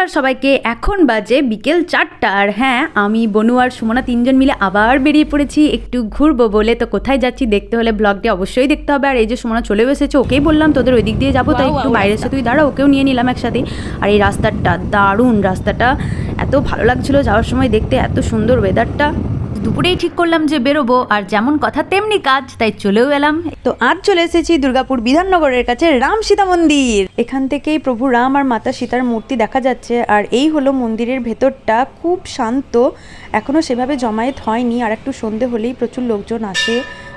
নমস্কার সবাইকে এখন বাজে বিকেল চারটা। আর হ্যাঁ আমি বনু আর সুমনা তিনজন মিলে আবার বেরিয়ে পড়েছি একটু ঘুরবো বলে। তো কোথায় যাচ্ছি দেখতে হলে ব্লগটি অবশ্যই দেখতে হবে। আর এই যে সুমনা চলে এসেছে ওকেই বললাম তোদের ওই দিক দিয়ে যাব। তাই একটু বাইরে এসে তুই দাঁড়া ওকেও নিয়ে নিলাম একসাথে। আর এই রাস্তাটা দারুণ রাস্তাটা এত ভালো লাগছিল যাওয়ার সময় দেখতে এত সুন্দর ওয়েদারটা দুপুরেই ঠিক করলাম যে বেরোবো, আর যেমন কথা তেমনি কাজ, তাই চলেও এলাম। তো আজ চলে এসেছি দুর্গাপুর বিধাননগরের কাছে রাম সীতা মন্দির। এখান থেকেই প্রভু রাম আর মাতা সীতার মূর্তি দেখা যাচ্ছে, আর এই হলো মন্দিরের ভেতরটা, খুব শান্ত। এখনও সেভাবে জমায়েত হয়নি, আর একটু সন্ধে হলেই প্রচুর লোকজন আসে।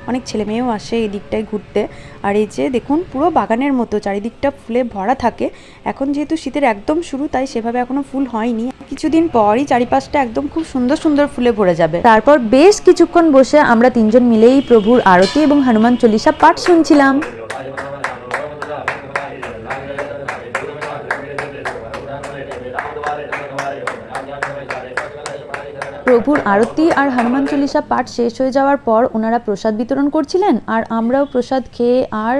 অনেক ছেলে মেয়েও আসে এই দিকটায় ঘুরতে। আর এই যে দেখুন, পুরো বাগানের মতো, চারিদিকটা ফুলে ভরা থাকে। এখন যেহেতু শীতের একদম শুরু, তাই সেভাবে এখনও ফুল হয়নি। কিছুদিন পরই চারিপাশটা একদম খুব সুন্দর সুন্দর ফুলে ভরে যাবে। তারপর বেশ কিছুক্ষণ বসে আমরা তিনজন মিলেই প্রভুর আরতি এবং হনুমান চল্লিশা পাঠ শুনছিলাম। প্রভুর আরতি আর হনুমান চল্লিশা পাঠ শেষ হয়ে যাওয়ার পর ওনারা প্রসাদ বিতরণ করছিলেন। আর আমরাও প্রসাদ খেয়ে আর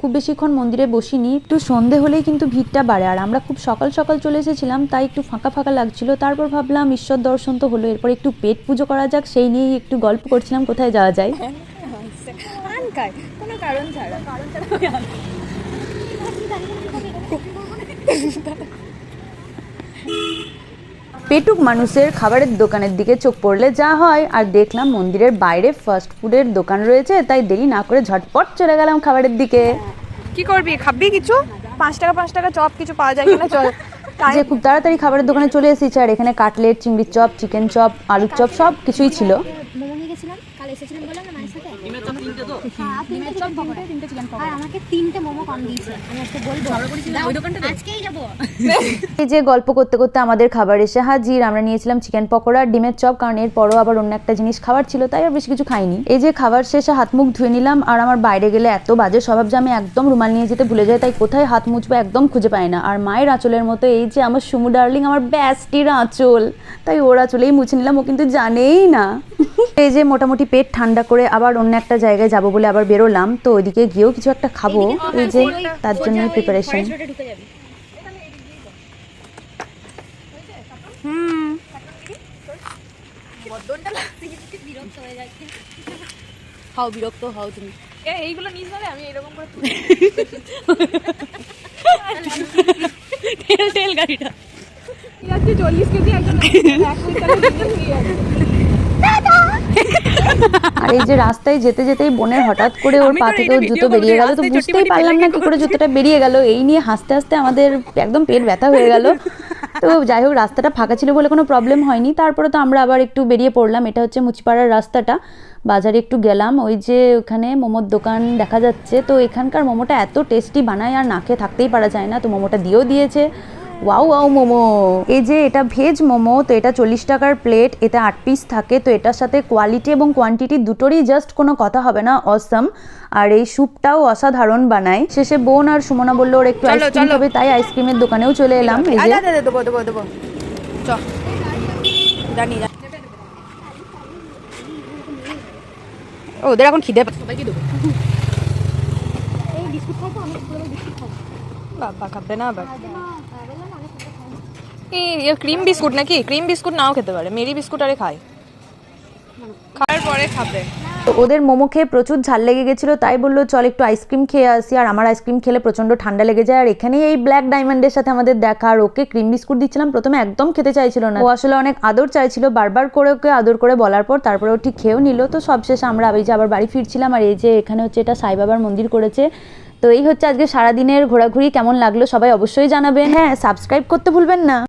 খুব বেশিক্ষণ মন্দিরে বসিনি। একটু সন্ধে হলেই কিন্তু ভিড়টা বাড়ে। আর আমরা খুব সকাল সকাল চলে এসেছিলাম তাই একটু ফাঁকা ফাঁকা লাগছিল। তারপর ভাবলাম ঈশ্বর দর্শন তো হলো। এরপর একটু পেট পুজো করা যাক সেই নিয়েই একটু গল্প করছিলাম কোথায় যাওয়া যায়। কোনো কারণ ছাড়া। কারণ ছাড়া। পেটুক মানুষের খাবারের দোকানের দিকে চোখ পড়লে যা হয় আর দেখলাম মন্দিরের বাইরে ফাস্ট ফুডের দোকান রয়েছে তাই দেরি না করে ঝটপট চলে গেলাম খাবারের দিকে। কি করবি? খাবি কিছু? পাঁচ টাকা পাঁচ টাকা চপ কিছু পাওয়া যায় কিনা? চল। যে খুব তাড়াতাড়ি খাবারের দোকানে চলে এসেছি আর এখানে কাটলেট চিংড়ির চপ চিকেন চপ আলুর চপ সব কিছুই ছিল। গেছিলাম বললাম না মায়ের সাথে? তিনটে তো। হ্যাঁ চপ তিনটে তিনটে চিকেন আর আমাকে তিনটে মোমো কম দিয়েছে। আমি আজকে বলব। আজকেই যাব। এই যে গল্প করতে করতে আমাদের খাবার এসে হাজির আমরা নিয়েছিলাম চিকেন পকোড়া ডিমের চপ কারণ এরপরও আবার অন্য একটা জিনিস খাবার ছিল তাই আর বেশি কিছু খাইনি। এই যে খাবার শেষে হাত মুখ ধুয়ে নিলাম আর আমার বাইরে গেলে এত বাজে স্বভাব যে আমি একদম রুমাল নিয়ে যেতে ভুলে যাই তাই কোথায় হাত মুছবো একদম খুঁজে পাই না। আর মায়ের আঁচলের মতো এই যে আমার সুমু ডার্লিং আমার ব্যাস্টির আঁচল তাই ওর আঁচলেই মুছে নিলাম ও কিন্তু জানেই না। এই যে মোটামুটি পেট ঠান্ডা করে আবার অন্য একটা জায়গায় যাব বলে আবার বেরোলাম তো ওইদিকে গিয়েও কিছু একটা খাব। এই যে তার জন্য প্রিপারেশন ঢুকে যাবি। হাও বিরক্ত হও তুমি। এইগুলো নিস না আমি এরকম করে গাড়িটা। চল্লিশ কেজি একজন এক কুইন্টালের জিনিস নিয়ে যাবে। আর এই যে রাস্তায় যেতে যেতেই বোনের হঠাৎ করে ওর পা থেকে ওর জুতো বেরিয়ে গেল। তো বুঝতেই পারলাম না কি করে জুতোটা বেরিয়ে গেল। এই নিয়ে হাসতে হাসতে আমাদের একদম পেট ব্যথা হয়ে গেল। তো যাই হোক রাস্তাটা ফাঁকা ছিল বলে কোনো প্রবলেম হয়নি। তারপরে তো আমরা আবার একটু বেরিয়ে পড়লাম। এটা হচ্ছে মুচিপাড়ার রাস্তাটা। বাজারে একটু গেলাম। ওই যে ওখানে মোমোর দোকান দেখা যাচ্ছে। তো এখানকার মোমোটা এত টেস্টি বানায় আর না খেয়ে থাকতেই পারা যায় না। তো মোমোটা দিয়েও দিয়েছে। ওয়াও ওয়াও মোমো এই যে এটা ভেজ মোমো তো এটা চল্লিশ টাকার প্লেট এতে আট পিস থাকে তো এটার সাথে কোয়ালিটি এবং কোয়ান্টিটি দুটোরই জাস্ট কোনো কথা হবে না অসম আর এই স্যুপটাও অসাধারণ বানায়। শেষে বোন আর সুমনা বলল ওর একটু আইসক্রিম। খাবে তাই আইসক্রিমের দোকানেও চলে এলাম এই যে। দেবো দেবো দেবো। জানি জানি। ও, ওদের এখন খিদে পা- সবাইকে দেবো। এই বিস্কুট খাই আমি পুরো বিস্কুট খাব। বাবা খাবে না আবার। এই ক্রিম বিস্কুট নাকি? ক্রিম বিস্কুট নাও খেতে পারে। মেরি বিস্কুট আরে খায়। খাওয়ার পরে খাবে। তো ওদের মোমো খেয়ে প্রচুর ঝাল লেগে গেছিল, তাই বলল, চল একটু আইসক্রিম খেয়ে আসি। আর আমার আইসক্রিম খেলে প্রচণ্ড ঠান্ডা লেগে যায়। আর এখানেই এই ব্ল্যাক ডায়মন্ডের সাথে আমাদের দেখা। আর ওকে ক্রিম বিস্কুট দিচ্ছিলাম, প্রথমে একদম খেতে চাইছিল না। ও আসলে অনেক আদর চাইছিল, বারবার করে ওকে আদর করে বলার পর তারপরে ও ঠিক খেয়েও নিল। তো সবশেষে আমরা এই যে আবার বাড়ি ফিরছিলাম, আর এই যে এখানে হচ্ছে এটা সাই বাবার মন্দির করেছে। তো এই হচ্ছে আজকে সারাদিনের ঘোরাঘুরি, কেমন লাগল সবাই অবশ্যই জানাবেন। হ্যাঁ সাবস্ক্রাইব করতে ভুলবেন না।